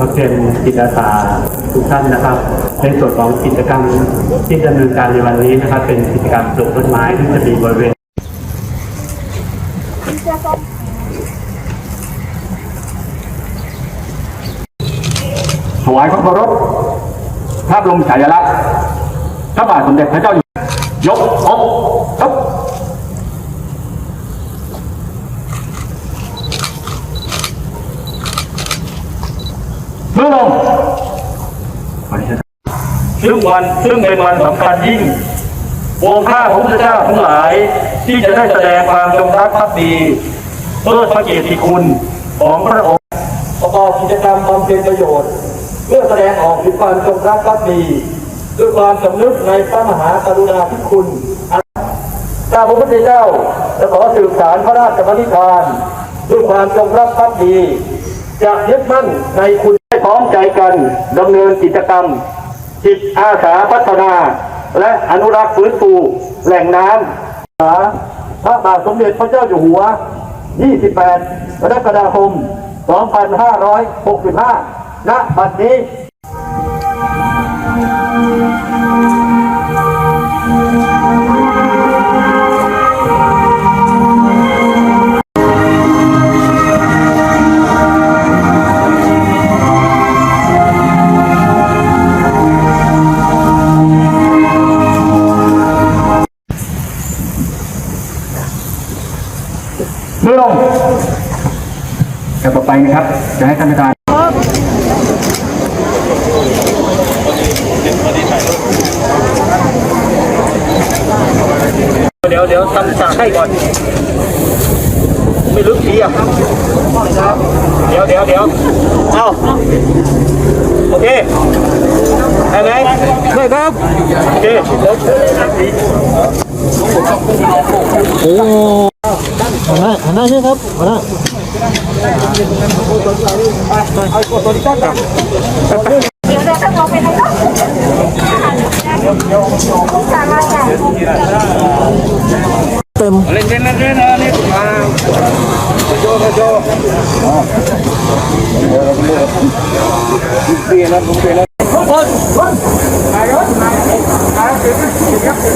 นักเรียนจิตอาสาทุกท่านนะครับ ในส่วนของกิจกรรมที่ดำเนินการในวันนี้นะครับ เป็นกิจกรรมปลูกต้นไม้ที่จะมีบริเวณถวายความเคารพพระบรมฉายาลักษณ์พระบาทสมเด็จพระเจ้าอยู่ยกอกครับเมื่อ ลงซึ่งวันซึ่งเป็นวันสำคัญยิ่งวงข้าพระพุทธเจ้าทั้งหลายที่จะได้แสดงความจงรักภักดีเพื่อพระเกียรติคุณของพระองค์ประกอบกิจกรรมบำเพ็ญประโยชน์ เพื่อแสดงออกถึงความจงรักภักดีด้วยความสำนึกในพระมหากรุณาธิคุณข้าพระพุทธเจ้าจะขอสืบสารพระราชปณิธานด้วยความจงรักภักดี จะยึดมั่นในคุณให้พร้อมใจกันดำเนินกิจกรรม จิตอาสาพัฒนา และอนุรักษ์ฟื้นฟูแหล่งน้ำพระบาทสมเด็จพระเจ้าอยู่หัว 28 กรกฎาคม 2565 ณ บัดนี้ มื่อลงแต่อไปนะครับ จะให้ท่านประธานเดี๋ยวเดี๋ยวทำฉากให้ก่อน ไม่ลึกดีอะเดี๋ยวเดี๋ยวเดี๋ยวเอาโอเคได้ไหมได้ครับ โอเคเดี๋ หันหน้าหันหน้าใช่ครับหันหน้าเต็มเล่นเล่นเล่นเล่นนี่มาโจโจเปลี่ยนแล้วผมเปลี่ยนแล้วคนคนมาแล้วมาแล้ว